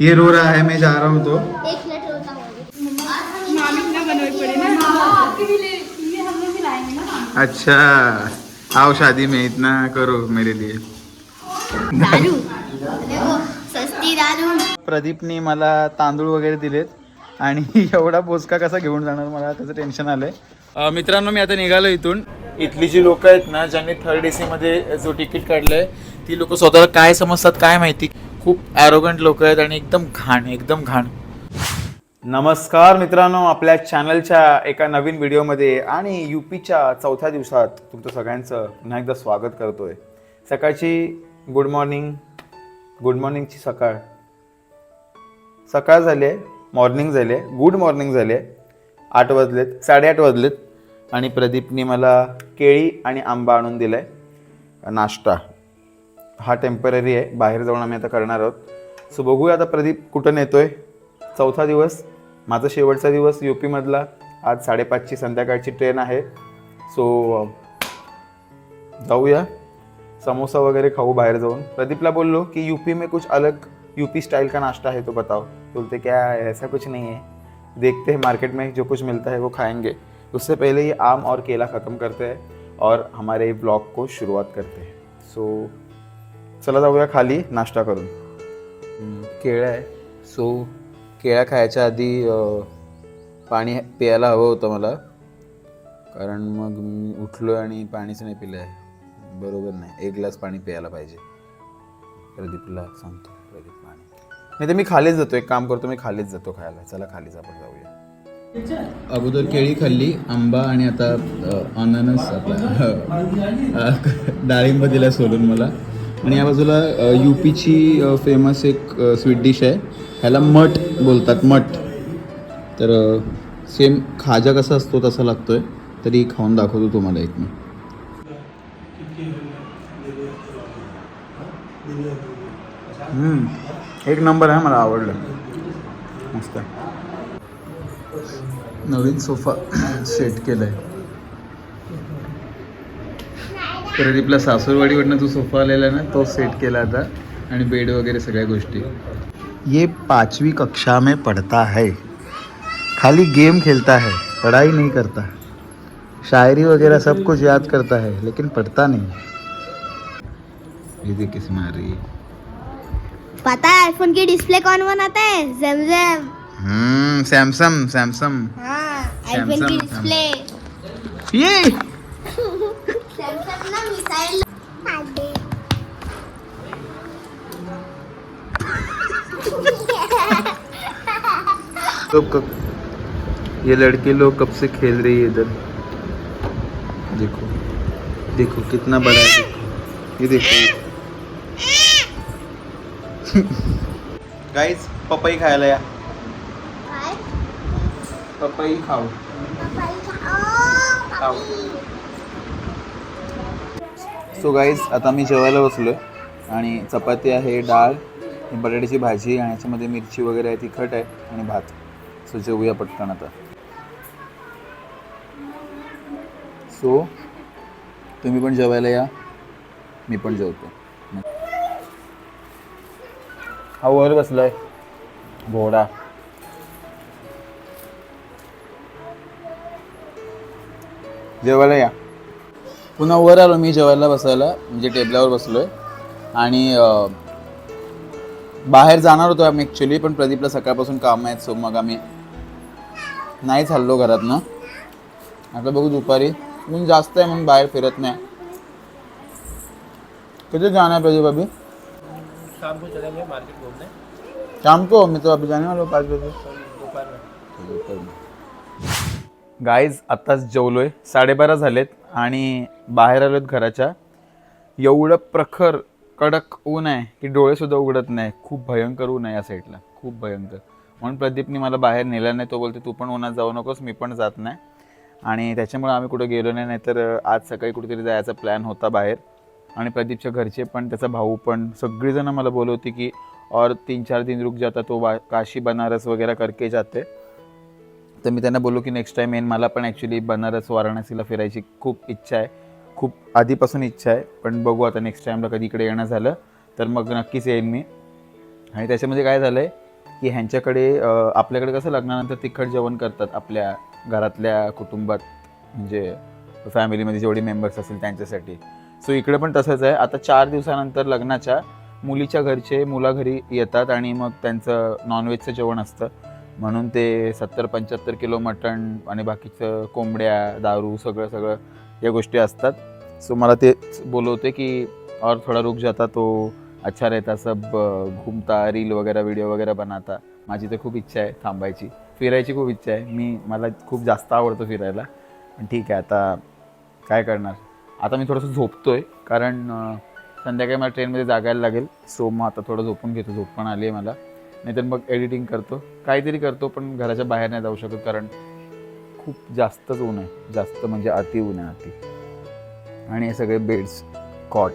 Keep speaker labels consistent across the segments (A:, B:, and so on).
A: ये रो रहा है मैं जा रहा हूँ तो।
B: एक मिनट रोता हूँ।
C: ना। ना ना।
A: अच्छा आओ शादी में इतना करो मेरे लिए।
B: दारू? देखो सस्ती दारू।
A: प्रदीपने मला तांदूळ वगैरे दिलेत आणि एवढा बोचका कसा घेऊन जाणार मला त्याचं टेन्शन आलंय. मित्रांनो मी आता निघालो इथून. इथली जी लोक आहेत ना ज्यांनी थर्ड ए मध्ये जो तिकीट काढलंय ती लोक स्वतःला काय समजतात काय माहिती? खूप ॲरोगंट लोक आहेत आणि एकदम घाण एकदम घाण. नमस्कार मित्रांनो आपल्या चॅनलच्या एका नवीन व्हिडिओमध्ये आणि यू पीच्या चौथ्या दिवसात तुमचं सगळ्यांचं पुन्हा एकदा स्वागत करतो आहे सकाळची गुड मॉर्निंग गुड मॉर्निंगची सकाळ. सकाळ झाली आहे मॉर्निंग झाली आहे गुड मॉर्निंग झाली आहे आठ वाजलेत साडेआठ वाजलेत आणि प्रदीपने मला केळी आणि आंबा आणून दिला आहे नाश्ता. हा टेंपररी आहे. बाहेर जाऊन आम्ही आता करणार आहोत. सो बघूया आता प्रदीप कुठं नेतोय. चौथा दिवस माझा शेवटचा दिवस यू पीमधला आज साडेपाचची संध्याकाळची ट्रेन आहे. सो जाऊया. समोसा वगैरे खाऊ बाहर जाऊन. प्रदीपला बोललो कि यूपी में कुछ अलग यूपी स्टाइल का नाश्ता है तो बताओ. बोलते क्या ऐसा कुछ नहीं है. देखते हैं मार्केट में जो कुछ मिलता है वो खाएंगे. उससे पहले ये आम और केला ख़त्म करते हैं और हमारे ब्लॉग को शुरुआत करते हैं. सो चला जाऊया खाली नाश्ता करून. केळं आहे. सो केळ्या खायच्या आधी पाणी प्यायला हवं होतं मला. कारण मग मी उठलो आणि पाणीच नाही पिलं आहे बरोबर नाही. एक ग्लास पाणी प्यायला पाहिजे. प्रदीपला सांगतो. प्रदीप पाणी. नाही तर मी खालीच जातो. एक काम करतो मी खालीच जातो खायला. चला खालीच आपण जाऊया. अगोदर केळी खाल्ली आंबा आणि आता अननस आपला. डाळिंब दिला सोलून मला. आणि या बाजूला यू पीची फेमस एक स्वीट डिश आहे. ह्याला मठ बोलतात मठ. तर सेम खाजा कसा असतो तसा लागतोय. तरी खाऊन दाखवतो तुम्हाला एक मी. एक नंबर आहे मला आवडलं. मस्त. नवीन सोफा सेट केलाय. प्रदीपला सासूरवाडीवरनं जो सोफा आलेला ना तो सेट केला आता. आणि बेड वगैरे सगळ्या गोष्टी. ये पाचवी कक्षा में पढ़ता है। खाली गेम खेलता है पढ़ाई नहीं करता। शायरी वगैरह सब कुछ याद करता है लेकिन पढ़ता नहीं। ये देख किस मार रही है
B: पता है आईफोन की डिस्प्ले कौन बनाता है? जेमजेम
A: हम्म सैमसंग सैमसंग
B: हाँ आईफोन की डिस्प्ले
A: ये! तो कब? ये लड़के लोग कब से खेल रही है इधर? देखो देखो कितना बड़ा है। देखो ये देखो। गाइस पपई खायला या। पपई खाओ। खाओ। सो गाईज आता मी जेवायला बसलो आहे आणि चपाती आहे डाळ बटाट्याची भाजी आणि याच्यामध्ये मिरची वगैरे आहे तिखट आहे आणि भात. सो जेवूया पटकन आता. सो तुम्ही पण जेवायला या. मी पण जेवतो. हा वर बसलाय. घोडा. जेवायला या. पुन्हा वर आलो मी जेवायला बसायला. म्हणजे टेबलावर बसलोय. आणि बाहेर जाणार होतो आम्ही ॲक्च्युली पण प्रदीपला सकाळपासून काम आहेत सो मग आम्ही नाही चाललो घरात ना आता बघू दुपारी. ऊन जास्त आहे म्हणून बाहेर फिरत नाही. किती जाणार प्रदीप अभी?
D: शाम को चलेंगे मार्केट घूमने
A: शाम को मैं तो अभी जाने वाला हूँ पाच बजे.
D: दोपहर में
A: गाईज आत्ताच जेवलोय. साडेबारा झालेत आणि बाहेर आलोत घराच्या. एवढं प्रखर कडक ऊन आहे की डोळेसुद्धा उघडत नाही. खूप भयंकर ऊन आहे या साईडला खूप भयंकर. म्हणून प्रदीपने मला बाहेर नेला नाही. तो बोलते तू पण उन्हात जाऊ नकोस मी पण जात नाही. आणि त्याच्यामुळे आम्ही कुठं गेलो नाही नाहीतर आज सकाळी कुठेतरी जायचा प्लॅन होता बाहेर. आणि प्रदीपच्या घरचे पण त्याचा भाऊ पण सगळीजणं मला बोलवते की और तीन चार दिन रुक जाता तो बा काशी बनारस वगैरे करके जाते. तर मी त्यांना बोललो की नेक्स्ट टाईम येईन मला पण ॲक्च्युली बनारस वाराणसीला फिरायची खूप इच्छा आहे. खूप आधीपासून इच्छा आहे पण बघू आता नेक्स्ट टाईमला कधी इकडे येणं झालं तर मग नक्कीच येईन मी. आणि त्याच्यामध्ये काय झालं आहे की ह्यांच्याकडे आपल्याकडे कसं लग्नानंतर तिखट जेवण करतात आपल्या घरातल्या कुटुंबात म्हणजे फॅमिलीमध्ये जेवढे मेंबर्स असतील त्यांच्यासाठी. सो इकडे पण तसंच आहे. आता चार दिवसानंतर लग्नाच्या मुलीच्या घरचे मुला घरी येतात आणि मग त्यांचं नॉनव्हेजचं जेवण असतं. म्हणून ते सत्तर पंच्याहत्तर किलो मटण आणि बाकीचं कोंबड्या दारू सगळं सगळं या गोष्टी असतात. सो मला ते बोलवते की और थोडा रुक जाता तो अच्छा रहता सब घुमता रील वगैरे व्हिडिओ वगैरे बनाता. माझी तर खूप इच्छा आहे थांबायची. फिरायची खूप इच्छा आहे. मी मला खूप जास्त आवडतं फिरायला. पण ठीक आहे आता काय करणार? आता मी थोडंसं झोपतो आहे कारण संध्याकाळी मला ट्रेनमध्ये जागायला लागेल. सो मग आता थोडं झोपून घेतो. झोप पण आली आहे मला. नाहीतर मग एडिटिंग करतो. काहीतरी करतो पण घराच्या बाहेर नाही जाऊ शकत कारण खूप जास्तच ऊन आहे. जास्त म्हणजे अति ऊन आहे अति. आणि हे सगळे बेड्स कॉट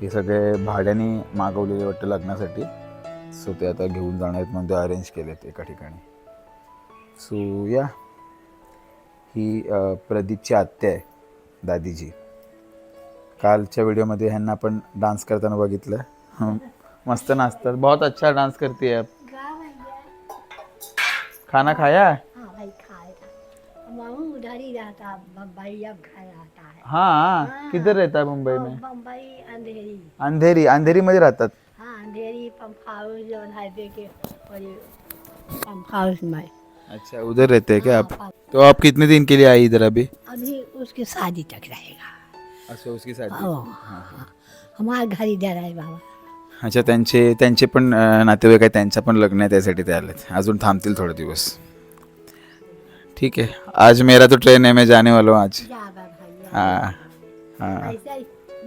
A: हे सगळे भाड्याने मागवलेले वाटतं लग्नासाठी. सो ते आता घेऊन जाणार आहेत म्हणून ते अरेंज केलेत एका ठिकाणी. सो या. ही प्रदीपची आत्या आहे दादीजी. कालच्या व्हिडिओमध्ये ह्यांना आपण डान्स करताना बघितलं. मस्त नाचतात. बहुत अच्छा डांस करती है आप खाना खाया?
E: ही रहता बम्बई अब घर आता है
A: हाँ. किधर रहता है मुंबई
E: और
A: में?
E: बम्बई अंधेरी.
A: अंधेरी अंधेरीमध्ये राहतात?
E: हाँ अंधेरी पंप हाउस जो हाईवे के और ये पंप हाउस में
A: अच्छा उधर रहते हैं क्या आप?
E: हाँ,
A: तो आप कितने दिन के लिए आई इधर अभी?
E: अभी उसकी शादी तक रहेगा।
A: अच्छा उसकी शादी
E: ओ हाँ हमारा घर इधर है बाबा।
A: अच्छा त्यांचे त्यांचे पण अं, नातेवाईक आहे त्यांचं पण लग्न आहे त्यासाठी ते आलेत. अजून थांबतील थोडे दिवस. ठीक है। आज मेरा तो ट्रेन है मैं जाने वाला हूँ आज। हाँ हाँ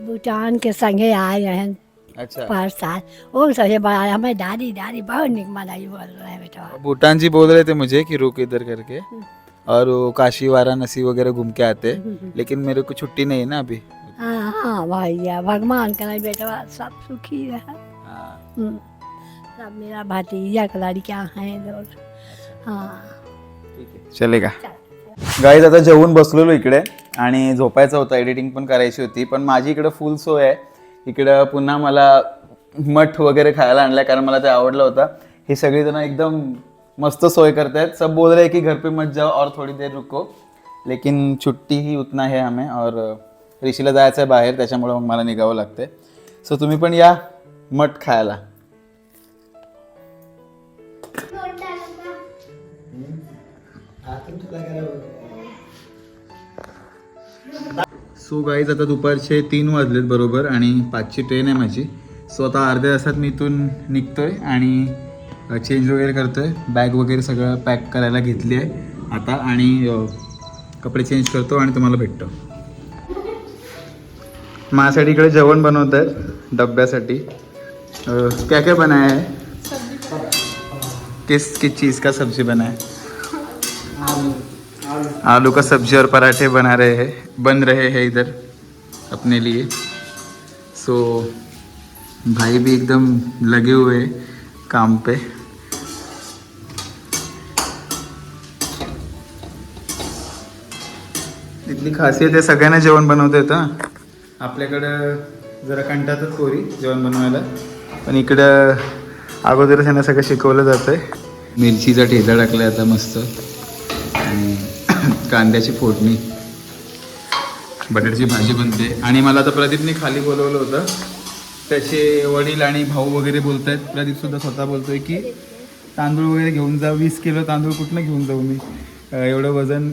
E: भूटान के संगे आए हैं।
A: अच्छा।
E: पाँच साल। वो सबसे बड़ा हमें दादी दादी बहुत निक मनाई बोल रहे हैं बेटा।
A: भूटान जी बोल रहे थे मुझे कि रुक इधर करके। और वो काशी वाराणसी वगैरह घूम के आते। लेकिन मेरे को छुट्टी नहीं ना अभी।
E: हाँ हाँ भैया भगवान करे बेटा सब सुखी रहे
A: हाँ,
E: हम्म, सब मेरा भतीजा का लड़कियाँ हैं लोग हाँ।
A: चलेगा. गाईज आता जेवून बसलेलो इकडे आणि झोपायचं होतं एडिटिंग पण करायची होती पण माझी इकडं फुल सोय आहे. इकडं पुन्हा मला मठ वगैरे खायला आणलाय कारण मला ते आवडलं होतं. ही सगळी जण एकदम मस्त सोय करतायत. सब बोल रहे हैं कि घर पे मत जाओ और थोड़ी देर रुको. लेकिन छुट्टी ही उतना है हमें और ऋषीला जायचं आहे बाहेर त्याच्यामुळे मग मला निघावं लागतंय. सो तुम्ही पण या मठ खायला. सो गाईज आता दुपारचे तीन वाजलेत बरोबर आणि पाचची ट्रेन आहे माझी. सो आता अर्ध्या तासात मी इथून निघतोय आणि चेंज वगैरे करतोय. बॅग वगैरे सगळं पॅक करायला घेतली आहे. आता आणि कपडे चेंज करतो आणि तुम्हाला भेटतो. माझ्यासाठी इकडे जेवण बनवत आहेत डब्यासाठी. क्या क्या बनाया है? किस किस चीज़ का सब्जी बनाया है? आलू का सब्जी और पराठे बना रहे हैं बन रहे हैं इधर अपने लिए। सो भाई भी एकदम लगे हुए काम पे। इथली खासियत आहे सगळ्यांना जेवण बनवता येतं आपल्याकडं जरा कंटाळतात पोरी जेवण बनवायला पण इकडं अगोदरच यांना सगळं शिकवलं जातं मिरचीचा ठेचा टाकला आता मस्त. आणि कांद्याची फोडणी बटाट्याची भाजी बनते. आणि मला आता प्रदीपने खाली बोलवलं होतं. त्याचे वडील आणि भाऊ वगैरे बोलत आहेत प्रदीपसुद्धा स्वतः बोलतोय की तांदूळ वगैरे घेऊन जा वीस किलो तांदूळ कुठनं घेऊन जाऊ मी? एवढं वजन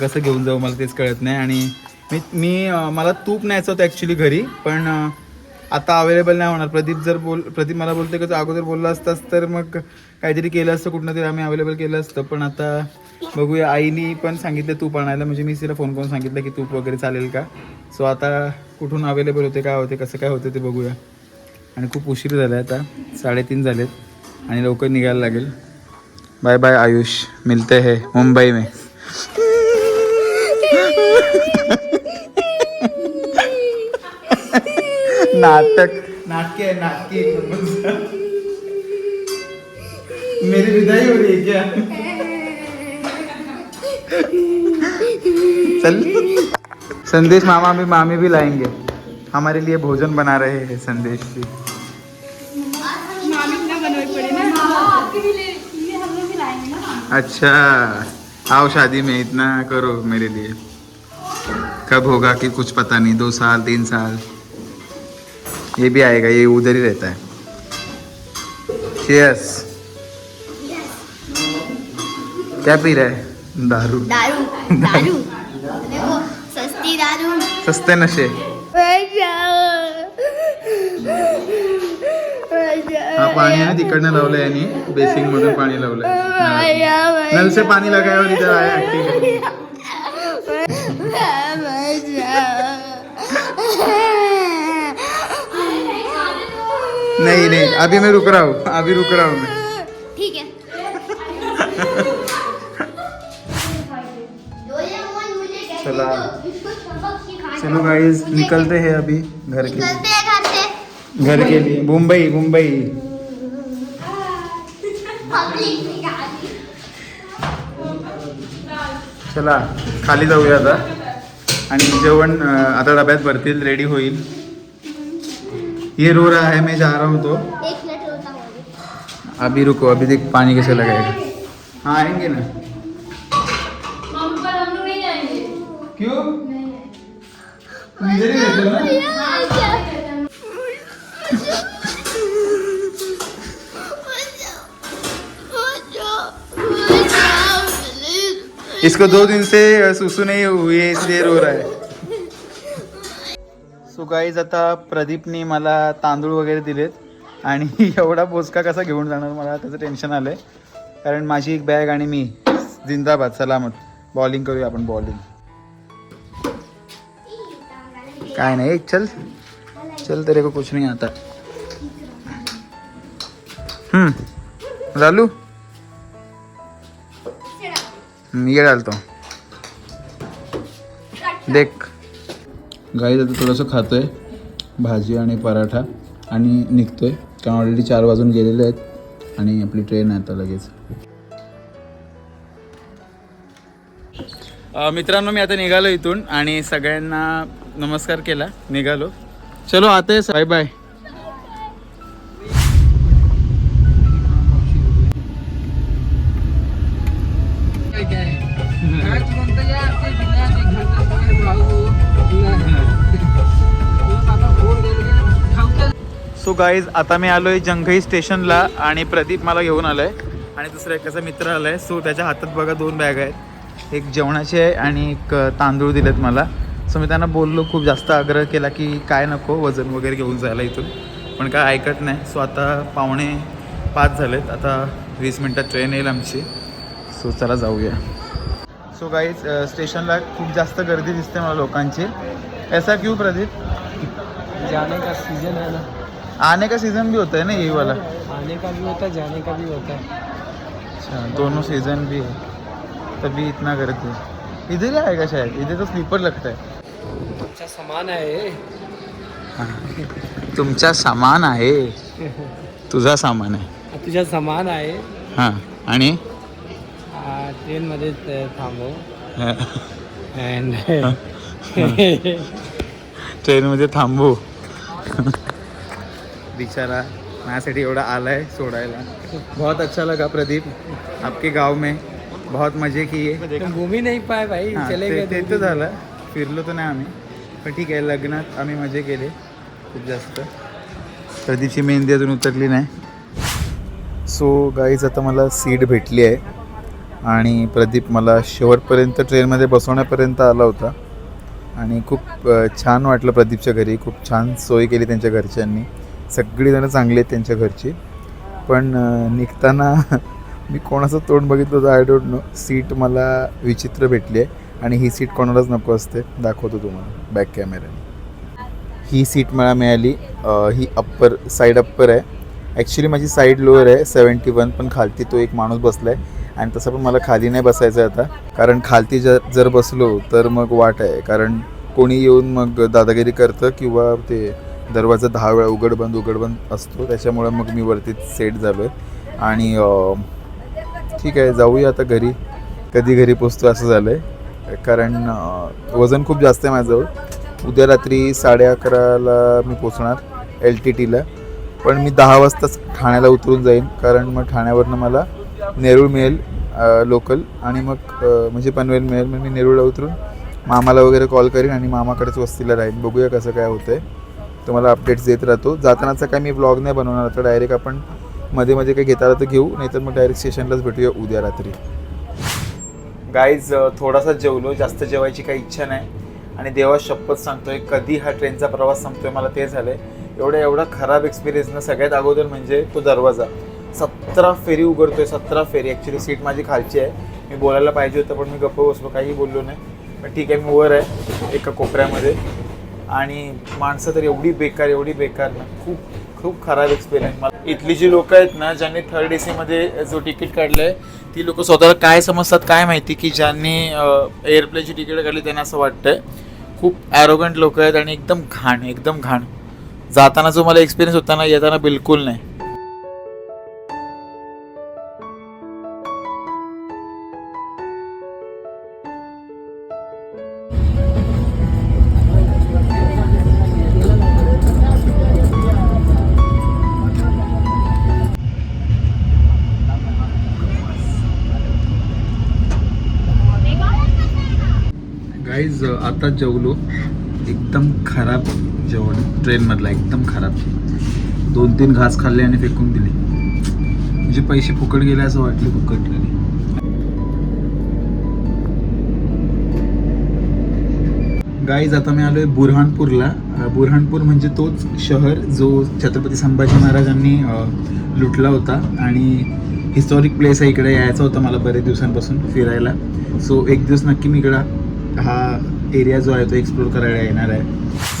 A: कसं घेऊन जाऊ? मला तेच कळत नाही. आणि मी मी मला तूप न्यायचं होतं ॲक्च्युली घरी पण आता अवेलेबल नाही होणार. प्रदीप जर बोल प्रदीप मला बोलतो की तू अगोदर बोलला असतास तर मग काहीतरी केलं असतं कुठनं तरी आम्ही अवेलेबल केलं असतं. पण आता बघूया. आईनी पण सांगितलं तूप आणायला म्हणजे मी तिला फोन करून सांगितलं की तूप वगैरे चालेल का? सो आता कुठून अवेलेबल होते काय होते कसं काय होते ते बघूया. आणि खूप उशीर झाला आता. साडेतीन झालेत. आणि लवकर निघायला लागेल. Bye bye Ayush. मिलते है मुंबई में. नाटक। नाटक नाटकी मेरी विदाई हो रही है क्या? चल। संदेश मामा भी मामी भी लाएँगे। हमारे लिए भोजन बना रहे हैं संदेश जी।
C: मामी ना बनवाई पडे ना। आपके भी ये हम लोग भी लाएँगे ना।
A: अच्छा आओ शादी में इतना करो मेरे लिए। कब होगा कि कुछ पता नहीं दो साल तीन साल? ये भी आएगा ये उधर ही रहता है। Cheers. क्या पी रहा है? दारू।
B: दारू दारू। देखो सस्ती दारू।
A: सस्ते नशे। हा पाणी आहे ना तिकडनं लावलंय यांनी. बेसिंग मधून पाणी लावलंय. नल से पाणी लगाया इधर आया नहीं नहीं. अभी मैं रुक रहा. हूँ अभी रुक रहा हूँ मैं.
B: ठीक है
A: चला. चलो गाइस निकलते हैं अभी घर के
B: निकलते हैं घर से.
A: घर के लिए. मुंबई मुंबई. चला. खाली जाऊया आता. आणि जेवण आता डब्यात भरतील रेडी होईल. ये रो रहा है मैं जा रहा हूँ तो।
B: एक मिनट रोता हूँ
A: अभी। रुको अभी देख पानी कैसे लगाएगा हाँ आएँगे ना।
C: मम्मी हम लोग नहीं जाएँगे।
A: क्यों? तुम रहते इसको दो दिन से सुसु नहीं हुई है इसलिए रो रहा है। सो गाईज आता प्रदीपनी मला तांदूळ वगैरे दिलेत. आणि एवढा बोचका कसा घेऊन जाणार मला त्याचं टेन्शन आलं आहे कारण माझी एक बॅग आणि मी. जिंदाबाद सलामत. बॉलिंग करूया आपण बॉलिंग काय नाही चल. चल तेरे को कुछ नाही आता. हम्म. मी हम्म, ये देख. गाईज आता थोडंसं खातो आहे भाजी आणि पराठा. आणि निघतो आहे कारण ऑलरेडी चार वाजून गेलेले आहेत. आणि आपली ट्रेन आहे आता लगेच. मित्रांनो मी आता निघालो इथून. आणि सगळ्यांना नमस्कार केला. निघालो. चलो आते बाय बाय गाईज आता मी आलोय जंघई स्टेशनला आणि प्रदीप मला घेऊन आलाय. आणि दुसरा एकाचा मित्र आलाय. सो त्याच्या हातात बघा दोन बॅग आहेत. एक जेवणाची आहे आणि एक तांदूळ दिलेत मला. सो मी त्यांना बोललो खूप जास्त आग्रह केला की काय नको वजन वगैरे घेऊन जायला इथून. पण काय ऐकत नाही. सो आता पावणे पाच झालेत. आता वीस मिनटात ट्रेन येईल आमची. सो चला जाऊया. सो गाईज स्टेशनला खूप जास्त गर्दी दिसते मला लोकांची. ऐसा क्यू प्रदीप?
D: जाने का सीजन है ना.
A: आने का सीज़न भी होता है ना यही वाला?
D: आने का भी होता है जाने का भी होता है।
A: अच्छा दोनों सीज़न भी है। तभी इतना करते हैं इधर ही आएगा शायद इधर तो स्लीपर लगता है।
D: अच्छा सामान है। ये
A: तुमचा सामान आहे। तुझा सामान आहे।
D: तुझ्या सामान आहे।
A: हां आणि?
D: ट्रेनमध्ये थांबव.
A: हा.
D: अँड
A: ट्रेनमध्ये थांबू. बिचारा माझ्यासाठी एवढा आलाय सोडायला. बहुत अच्छा लगा प्रदीप आपके गाव में बहुत मजे किए.
D: तुम घूम ही नहीं पाए भाई
A: हां,
D: चले
A: ते-
D: गए
A: ते तर
D: दिन.
A: झालं. फिरलो तर नाही आम्ही पण ठीक आहे लग्नात आम्ही मजे केले खूप जास्त. प्रदीपची मेहंदी अजून उतरली नाही. सो गाईज आता मला सीट भेटली आहे आणि प्रदीप मला शेवटपर्यंत ट्रेनमध्ये बसवण्यापर्यंत आला होता. आणि खूप अ, छान वाटलं प्रदीपच्या घरी खूप छान सोय केली त्यांच्या घरच्यांनी. सगळीजणं चांगली आहेत त्यांच्या घरची. पण निघताना मी कोणाचं तोंड बघितलं होतं आय डोंट नो सीट मला विचित्र भेटली आहे आणि ही सीट कोणालाच नको असते. दाखवतो तुम्हाला बॅक कॅमेऱ्याने ही सीट मला मिळाली. ही अप्पर साईड अप्पर आहे. ॲक्च्युली माझी साईड लोअर आहे सेवन्टी वन पण खालती तो एक माणूस बसला आहे आणि तसं पण मला खाली नाही बसायचं आहे आता. कारण खालती जर जर बसलो तर मग वाट आहे. कारण कोणी येऊन मग दादागिरी करतं किंवा ते दरवाजा दहा वेळा उघडबंद उघडबंद असतो. त्याच्यामुळे मग मी वरती सेट झालो आहे आणि ठीक आहे जाऊया आता घरी. कधी घरी पोचतो असं झालं आहे कारण वजन खूप जास्त आहे माझ्याजवळ. उद्या रात्री साडे अकराला मी पोचणार एल टी टीला पण मी दहा वाजताच ठाण्याला उतरून जाईन. कारण मग ठाण्यावरनं मला नेरूळ मिळेल लोकल आणि मग म्हणजे पनवेल मिळेल. मग मी नेरूळला उतरून मामाला वगैरे कॉल करीन आणि मामाकडेच वस्तीला राहीन. बघूया कसं काय होतं आहे तुम्हाला अपडेट्स देत राहतो. जातानाचा काय मी ब्लॉग नाही बनवणार तर डायरेक्ट आपण मध्ये मध्ये काही घेता आलं तर घेऊ नाहीतर मग डायरेक्ट स्टेशनलाच भेटूया उद्या रात्री. गाईज थोडासा जेवलो जास्त जेवायची काही इच्छा नाही. आणि देवा शपथ सांगतोय कधी हा ट्रेनचा प्रवास संपतोय मला ते झालं आहे एवढा एवढा खराब एक्सपिरियन्स ना सगळ्यात अगोदर म्हणजे तो दरवाजा. सतरा फेरी उघडतोय सतरा फेरी. ॲक्च्युली सीट माझी खालची आहे. मी बोलायला पाहिजे होतं पण मी गप्प बसलो काही बोललो नाही. पण ठीक आहे मी वर आहे एका कोपऱ्यामध्ये. आणि माणसं तर एवढी बेकार एवढी बेकार ना. खूप खूप खराब एक्सपिरियन्स मला इथली जी लोक आहेत ना ज्यांनी थर्ड ए सीमध्ये जो तिकीट काढलं आहे ती लोक स्वतःला काय समजतात काय माहिती की ज्यांनी एअरप्लेनची तिकीट काढली त्यांना असं वाटतंय. खूप ॲरोगंट लोक आहेत आणि एकदम घाण एकदम घाण. जाताना जो मला एक्सपिरियन्स होता ना येताना बिलकुल नाही. गाईज आता जेवलो. एकदम खराब जेवण. ट्रेनमधला एकदम खराब. दोन तीन घास खाल्ले आणि फेकून दिले. म्हणजे पैसे फुकट गेले असं वाटले फुकट गेले गाईज आता मी आलोय बुरहानपूरला. अं, बुरहानपूर म्हणजे तोच शहर जो छत्रपती संभाजी महाराजांनी लुटला होता. आणि हिस्टॉरिक प्लेस आहे इकडे. यायचं होतं मला बरेच दिवसांपासून फिरायला. सो एक दिवस नक्की मी इकडं हा एरिया जो आहे तो एक्सप्लोर करायला येणार आहे.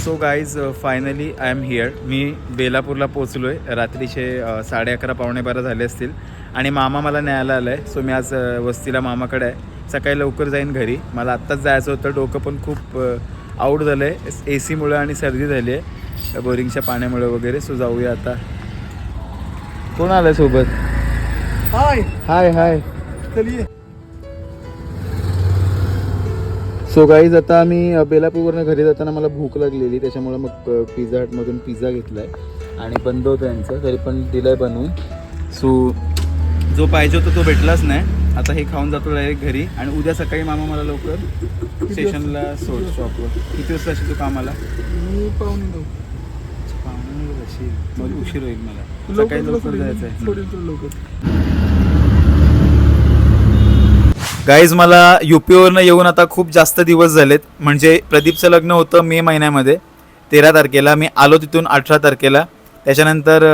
A: So guys finally I am here मी बेलापूरला पोचलो आहे रात्रीचे अ, साडे अकरा पावणे बारा झाले असतील. आणि मामा मला न्यायला आला आहे सो मी आज अ, वस्तीला मामाकडे आहे. सकाळी लवकर जाईन घरी. मला आत्ताच जायचं होतं. डोकं पण खूप आऊट झालं आहे ए सीमुळं आणि सर्दी झाली आहे. बोरिंगच्या पाण्यामुळे वगैरे. सो जाऊया आता. कोण आलं सोबत? हाय हाय हाय सो गाईज आता आम्ही बेलापूरवरनं घरी जाताना मला भूक लागलेली त्याच्यामुळे मग पिझ्झा हटमधून पिझ्झा घेतला आहे आणि बंद होतं यांचं तरी पण दिलं आहे बनवून. सो जो पाहिजे होता तो भेटलाच नाही. आता हे खाऊन जातो डायरेक्ट घरी. आणि उद्या सकाळी मामा मला लवकर स्टेशनला सोड शॉपवर किती वाजता असेल तू कामाला?
D: मी पाहून देऊ
A: असेल. मग उशीर होईल मला. सकाळी लवकर जायचं आहे गाईज मला यू युपीवरनं येऊन आता खूप जास्त दिवस झालेत. म्हणजे प्रदीपचं लग्न होतं मे महिन्यामध्ये. तेरा तारखेला. मी आलो तिथून अठरा तारखेला. त्याच्यानंतर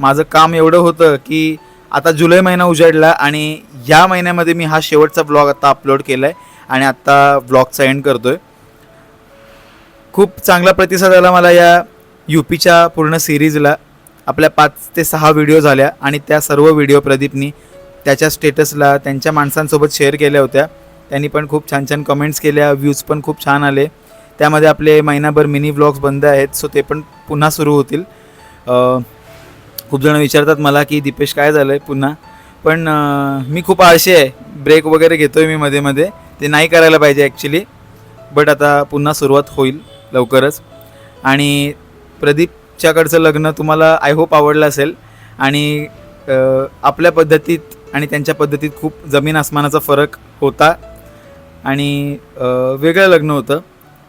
A: माझं काम एवढं होतं की आता जुलै महिना उजाडला आणि या महिन्यामध्ये मी हा शेवटचा ब्लॉग आता अपलोड केला आहे आणि आत्ता ब्लॉगचा एंड करतो आहे खूप चांगला प्रतिसाद आला मला या यू पीच्या पूर्ण सिरीजला आपल्या पाच ते सहा व्हिडिओ झाल्या आणि त्या सर्व व्हिडिओ प्रदीपनी त्याच्या स्टेटसला त्यांच्या माणसांसोबत शेअर केल्या होत्या. त्यांनी पण खूप छान छान कमेंट्स केल्या व्ह्यूज पण खूप छान आले. त्यामध्ये आपले महिनाभर मिनी व्लॉग्स बंद आहेत सो ते पण पुन्हा सुरू होतील. खूप जण विचारतात मला की दीपेश काय झालं आहे पुन्हा? पण मी खूप आळशी आहे. ब्रेक वगैरे घेतो आहे मी मध्ये मध्ये. ते नाही करायला पाहिजे ॲक्च्युली बट आता पुन्हा सुरुवात होईल लवकरच. आणि प्रदीपच्याकडचं लग्न तुम्हाला आय होप आवडलं असेल. आणि आपल्या पद्धतीत आणि त्यांच्या पद्धतीत खूप जमीन आसमानाचा फरक होता. आणि वेगळं लग्न होतं.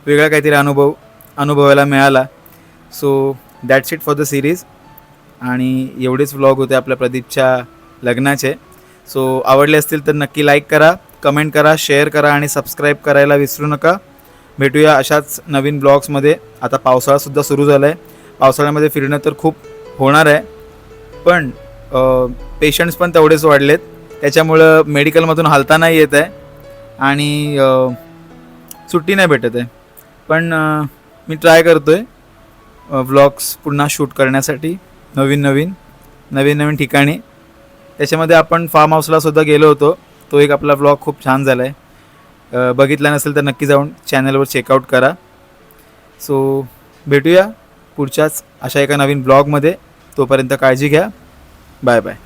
A: वेगळा काहीतरी अनुभव अनुभवायला मिळाला. So that's it for the series आणि एवढेच व्लॉग होते आपल्या प्रदीपच्या लग्नाचे. सो आवडले असतील तर नक्की लाईक करा कमेंट करा शेअर करा आणि सबस्क्राईब करायला विसरू नका. भेटूया अशाच नवीन ब्लॉग्समध्ये आता पावसाळासुद्धा सुरू झाला आहे पावसाळ्यामध्ये फिरणं तर खूप होणार आहे. पण पेशंट्स पण तेवढेच वाढलेत. त्याच्यामुळं मेडिकलमधून हालता नाही येत आहे. आणि सुट्टी नाही भेटत आहे. पण मी ट्राय करतो आहे व्लॉग्स पुन्हा शूट करण्यासाठी. नवीन नवीन नवीन नवीन ठिकाणी. त्याच्यामध्ये आपण फार्म हाऊसला सुद्धा गेलो होतो. तो एक आपला व्लॉग खूप छान झाला आहे बघितला नसेल तर नक्की जाऊन चॅनलवर चेकआउट करा. सो भेटूया पुढच्याच अशा एका नवीन ब्लॉगमध्ये तोपर्यंत काळजी घ्या. Bye bye